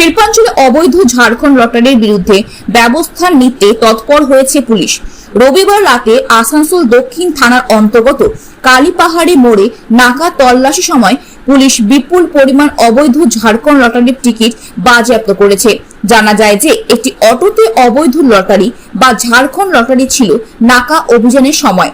শিল্পাঞ্চলে অবৈধ ঝাড়খণ্ড লটারির বিরুদ্ধে ব্যবস্থা নিতে তৎপর হয়েছে পুলিশ। রবিবার রাতে আসানসোল দক্ষিণ থানার অন্তর্গত কালীপাহাড়ি মোড়ে নাকা তল্লাশি সময় পুলিশ বিপুল পরিমাণ অবৈধ ঝাড়খণ্ড লটারির টিকিট বাজেয়াপ্ত করেছে। জানা যায় যে একটি অটোতে অবৈধ লটারি বা ঝাড়খণ্ড লটারি ছিল নাকা অভিযানের সময়।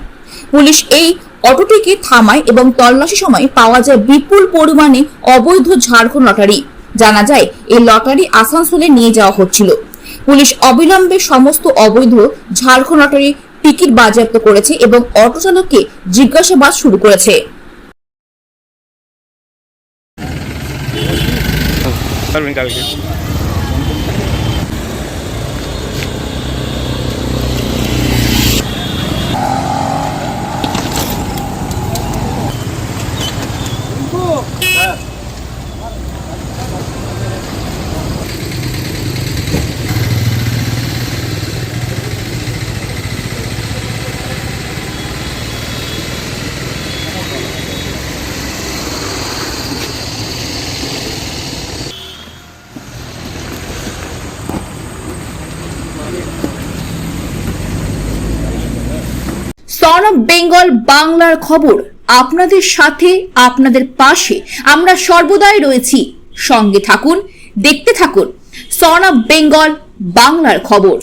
পুলিশ এই অটোটিকে থামায় এবং তল্লাশি সময় পাওয়া যায় বিপুল পরিমাণে অবৈধ ঝাড়খণ্ড লটারি। জানা যায়, এই লটারি আসানসোলে নিয়ে যাওয়া হচ্ছিল। পুলিশ অবিলম্বে সমস্ত অবৈধ ঝাড়খণ্ড লটারি টিকিট বাজেয়াপ্ত করেছে এবং অটো চালককে জিজ্ঞাসাবাদ শুরু করেছে। সন অফ বেঙ্গল বাংলার খবর। আপনাদের সাথে, আপনাদের পাশে আমরা সর্বদাই রয়েছি। সঙ্গে থাকুন, দেখতে থাকুন। সন অফ বেঙ্গল বাংলার খবর।